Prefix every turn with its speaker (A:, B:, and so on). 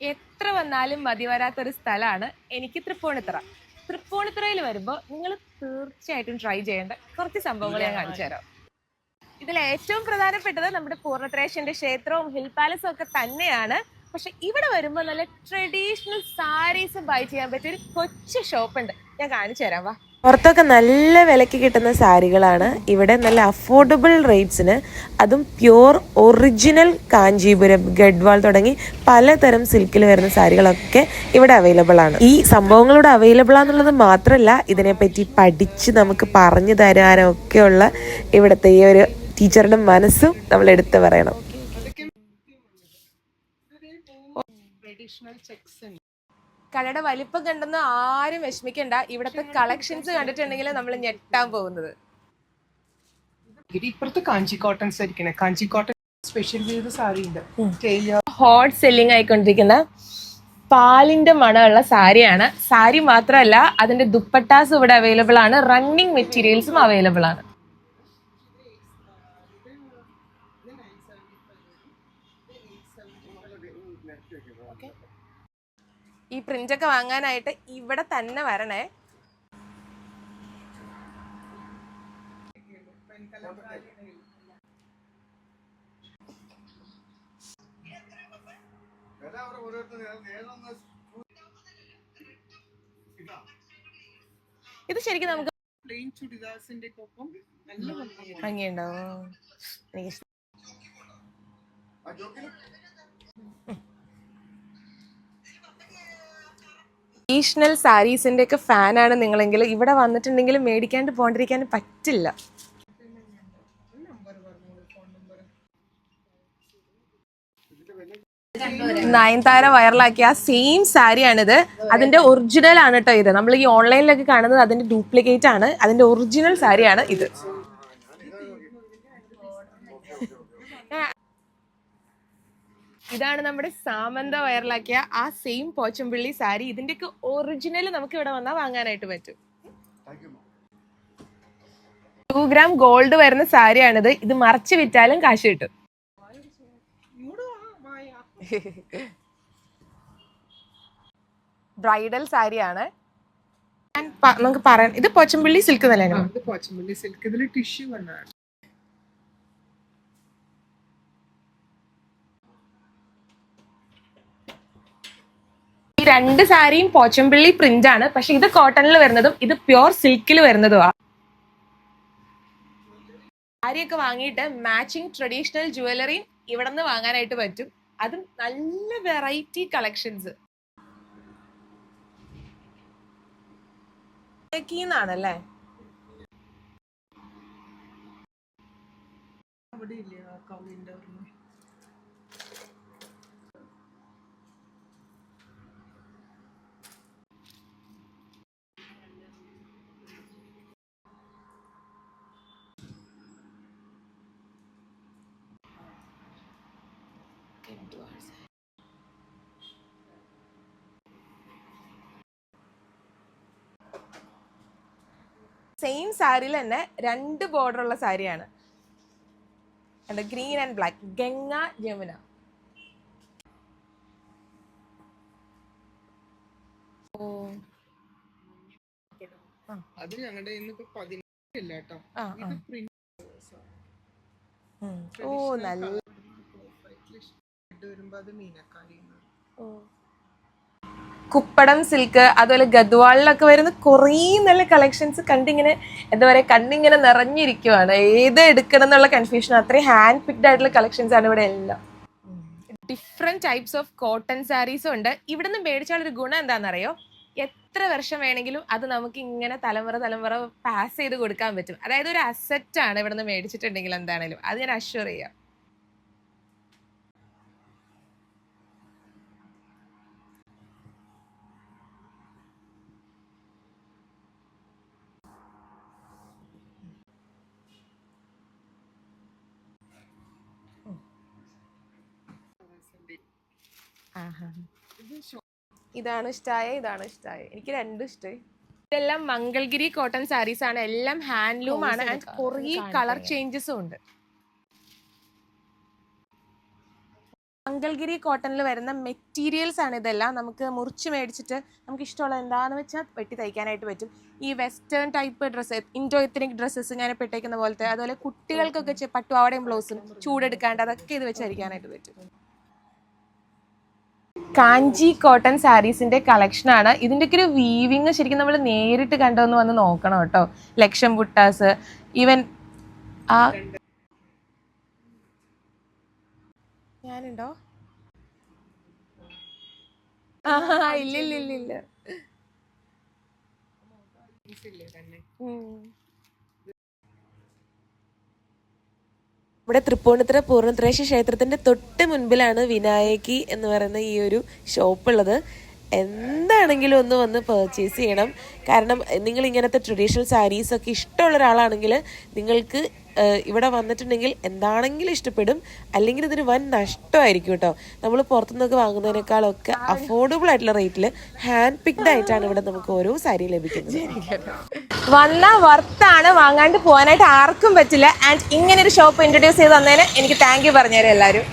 A: എത്ര വന്നാലും മതി വരാത്തൊരു സ്ഥലമാണ് എനിക്ക് തൃപ്പൂണിത്തറ. തൃപ്പൂണിത്തുറയിൽ വരുമ്പോൾ നിങ്ങൾ തീർച്ചയായിട്ടും ട്രൈ ചെയ്യേണ്ട കുറച്ച് സംഭവങ്ങൾ ഞാൻ കാണിച്ചു തരാം. ഇതിൽ ഏറ്റവും പ്രധാനപ്പെട്ടത് നമ്മുടെ പൂർണത്രേശന്റെ ക്ഷേത്രവും ഹിൽ പാലസും ഒക്കെ തന്നെയാണ്. പക്ഷെ ഇവിടെ വരുമ്പോൾ നല്ല ട്രഡീഷണൽ സാരീസ് ബൈ ചെയ്യാൻ പറ്റിയ ഒരു കൊച്ചു ഷോപ്പ് ഉണ്ട്. ഞാൻ കാണിച്ചു തരാം വാ.
B: പുറത്തൊക്കെ നല്ല വിലയ്ക്ക് കിട്ടുന്ന സാരികളാണ്. ഇവിടെ നല്ല അഫോർഡബിൾ റേറ്റ്സിന് അതും പ്യുവർ ഒറിജിനൽ കാഞ്ചീപുരം ഗഡ്വാൾ തുടങ്ങി പലതരം സിൽക്കിൽ വരുന്ന സാരികളൊക്കെ ഇവിടെ അവൈലബിൾ ആണ്. ഈ സംഭവങ്ങളോട് അവൈലബിൾ ആണെന്നുള്ളത് മാത്രമല്ല ഇതിനെപ്പറ്റി പഠിച്ച് നമുക്ക് പറഞ്ഞു തരാനൊക്കെയുള്ള ഇവിടുത്തെ ഈ ഒരു ടീച്ചറുടെ മനസ്സും നമ്മൾ എടുത്തു പറയണം.
A: കടയുടെ വലിപ്പം കണ്ടെന്ന് ആരും വിഷമിക്കണ്ട. ഇവിടത്തെ കളക്ഷൻസ് കണ്ടിട്ടുണ്ടെങ്കിൽ നമ്മൾ ഞെട്ടാൻ പോകുന്നത്.
C: ഇപ്പുറത്ത് കാഞ്ചി കോട്ടൺസ് ആയിരിക്കണേ. കാഞ്ചി കോട്ടൺ സ്പെഷ്യൽ ചെയ്ത സാരി ഉണ്ട്.
A: ഹോട്ട് സെല്ലിംഗ് ആയിക്കൊണ്ടിരിക്കുന്ന പാലിന്റെ മണമുള്ള സാരിയാണ്. സാരി മാത്രമല്ല അതിന്റെ ദുപ്പട്ടാസ് ഇവിടെ അവൈലബിൾ ആണ്. റണ്ണിങ് മെറ്റീരിയൽസും അവൈലബിൾ ആണ്. ഈ പ്രിന്റ് ഒക്കെ വാങ്ങാനായിട്ട് ഇവിടെ തന്നെ വരണേ. ഇത് ശരിക്കും നമുക്ക്
C: പ്ലെയിൻ ചുടിദാസിന്റെ ഒപ്പം നല്ല.
A: ഭംഗിയുണ്ടാവും എനിക്ക് ട്രഡീഷണൽ സാരീസിന്റെ ഒക്കെ ഫാനാണ് നിങ്ങളെങ്കിൽ ഇവിടെ വന്നിട്ടുണ്ടെങ്കിൽ മേടിക്കാണ്ട് പോണ്ടിരിക്കാൻ പറ്റില്ല. നയൻതാര വൈറലാക്കിയ ആ സെയിം സാരിയാണിത് അതിന്റെ ഒറിജിനൽ ആണ് കേട്ടോ ഇത്. നമ്മൾ ഈ ഓൺലൈനിലൊക്കെ കാണുന്നത് അതിന്റെ ഡ്യൂപ്ലിക്കേറ്റ് ആണ്. അതിന്റെ ഒറിജിനൽ സാരിയാണ് ഇത്. ഇതാണ് നമ്മുടെ സാമന്ത വൈറലാക്കിയ ആ സെയിം പോച്ചമ്പിള്ളി സാരി. ഇതിന്റെയൊക്കെ ഒറിജിനൽ നമുക്ക് ഇവിടെ വന്നാൽ വാങ്ങാനായിട്ട് പറ്റും. ടു ഗ്രാം ഗോൾഡ് വരുന്ന സാരിയാണിത്. ഇത് മറച്ച് വിറ്റാലും കാശ് കിട്ടും. ബ്രൈഡൽ സാരിയാണ്. നമുക്ക് പറയാം. ഇത് പോച്ചമ്പിള്ളി സിൽക്ക് തന്നെയാണ്?
C: പോച്ചമ്പള്ളി സിൽക്ക് ഇതിൽ ടിഷ്യൂ വന്നാണ്.
A: രണ്ട് സാരിയും പോച്ചമ്പിള്ളി പ്രിന്റ് ആണ്. പക്ഷെ ഇത് കോട്ടണിൽ വരുന്നതും ഇത് പ്യോർ സിൽക്കിൽ വരുന്നതുമാണ് സാരിയൊക്കെ വാങ്ങിയിട്ട് മാച്ചിങ് ട്രഡീഷണൽ ജുവലറിയും ഇവിടെ നിന്ന് വാങ്ങാനായിട്ട് പറ്റും. അതും നല്ല വെറൈറ്റി കളക്ഷൻസ് ണല്ലേ
C: കവിന്റെ അവിടുന്ന്
A: സെയിം സാരിയിൽ തന്നെ രണ്ട് ബോർഡർ ഉള്ള സാരിയാണ് green and black Ganga Jamuna.
C: അത് ഞങ്ങളുടെ.
A: ഓ നല്ല
C: വരുമ്പോ അത് മീനക്കാരി
A: കുപ്പടം സിൽക്ക് അതുപോലെ ഗദ്വാളിലൊക്കെ വരുന്ന കുറേ നല്ല കളക്ഷൻസ് കണ്ടിങ്ങനെ എന്താ പറയുക കണ്ണിങ്ങനെ നിറഞ്ഞിരിക്കുവാണ്. ഏത് എടുക്കണം എന്നുള്ള കൺഫ്യൂഷൻ അത്രയും ഹാൻഡ് പിക്ഡ് ആയിട്ടുള്ള കളക്ഷൻസ് ആണ് ഇവിടെ എല്ലാം. ഡിഫറെന്റ് ടൈപ്സ് ഓഫ് കോട്ടൺ സാരീസും ഉണ്ട്. ഇവിടെ നിന്ന് മേടിച്ചാലൊരു ഗുണം എന്താണെന്നറിയോ? എത്ര വർഷം വേണമെങ്കിലും അത് നമുക്ക് ഇങ്ങനെ തലമുറ തലമുറ പാസ് ചെയ്ത് കൊടുക്കാൻ പറ്റും. അതായത് ഒരു അസറ്റ് ആണ് നിന്ന് മേടിച്ചിട്ടുണ്ടെങ്കിൽ എന്താണേലും. അത് ഞാൻ അഷ്യൂർ ചെയ്യാം. ഇതാണ് ഇഷ്ടായ ഇതാണ് ഇഷ്ടായ. എനിക്ക് രണ്ടും ഇഷ്ടമായി ഇതെല്ലാം മംഗൾഗിരി കോട്ടൺ സാരീസ് ആണ്. എല്ലാം ഹാൻഡ്ലൂം ആണ്. ആൻഡ് കുറേ കളർ ചേഞ്ചസും ഉണ്ട്. മംഗൾഗിരി കോട്ടണിൽ വരുന്ന മെറ്റീരിയൽസ് ആണ് ഇതെല്ലാം. നമുക്ക് മുറിച്ച് മേടിച്ചിട്ട് നമുക്ക് ഇഷ്ടമുള്ള എന്താണെന്ന് വെച്ചാൽ വെട്ടി തയ്ക്കാനായിട്ട് പറ്റും. ഈ western type dress Indo ethnic dresses ഞാൻ പെട്ടേക്കുന്ന പോലത്തെ അതുപോലെ കുട്ടികൾക്കൊക്കെ പട്ടുപാവടയും ബ്ലൗസും ചൂടെടുക്കാണ്ട് അതൊക്കെ ഇത് വെച്ച് തയ്ക്കാനായിട്ട് പറ്റും. കാഞ്ചി കോട്ടൺ സാരീസിന്റെ കളക്ഷൻ ആണ് ഇതിന്റെയൊക്കെ ഒരു വീവിങ് ശരിക്കും നമ്മൾ നേരിട്ട് കണ്ടൊന്ന് വന്ന് നോക്കണം കേട്ടോ. ലക്ഷം ബുട്ടാസ് ഈവൻ ആ ഞാനുണ്ടോ? ആ
B: ഇവിടെ തൃപ്പൂണിത്തുറ പൂർണത്രേശ ക്ഷേത്രത്തിന്റെ തൊട്ട് മുൻപിലാണ് വിനായകി എന്ന് പറയുന്ന ഈ ഒരു ഷോപ്പ് ഉള്ളത് എന്താണെങ്കിലും ഒന്ന് വന്ന് പർച്ചേസ് ചെയ്യണം. കാരണം നിങ്ങൾ ഇങ്ങനത്തെ ട്രഡീഷണൽ സാരീസ് ഒക്കെ ഇഷ്ടമുള്ള ഒരാളാണെങ്കിൽ നിങ്ങൾക്ക് ഇവിടെ വന്നിട്ടുണ്ടെങ്കിൽ എന്താണെങ്കിലും ഇഷ്ടപ്പെടും. അല്ലെങ്കിൽ ഇതിന് വൻ നഷ്ടമായിരിക്കും കേട്ടോ. നമ്മൾ പുറത്തുനിന്നൊക്കെ വാങ്ങുന്നതിനേക്കാളൊക്കെ അഫോർഡബിൾ ആയിട്ടുള്ള റേറ്റിൽ ഹാൻഡ് പിക്ഡ് ആയിട്ടാണ് ഇവിടെ നമുക്ക് ഓരോ സാരി ലഭിക്കുന്നത്.
A: വന്ന വർത്താണ് വാങ്ങാണ്ട് പോകാനായിട്ട് ആർക്കും പറ്റില്ല. ആൻഡ് ഇങ്ങനെ ഒരു ഷോപ്പ് ഇൻട്രൊഡ്യൂസ് ചെയ്ത് തന്നതിന് എനിക്ക് താങ്ക് യു പറഞ്ഞുതരാം എല്ലാവരും.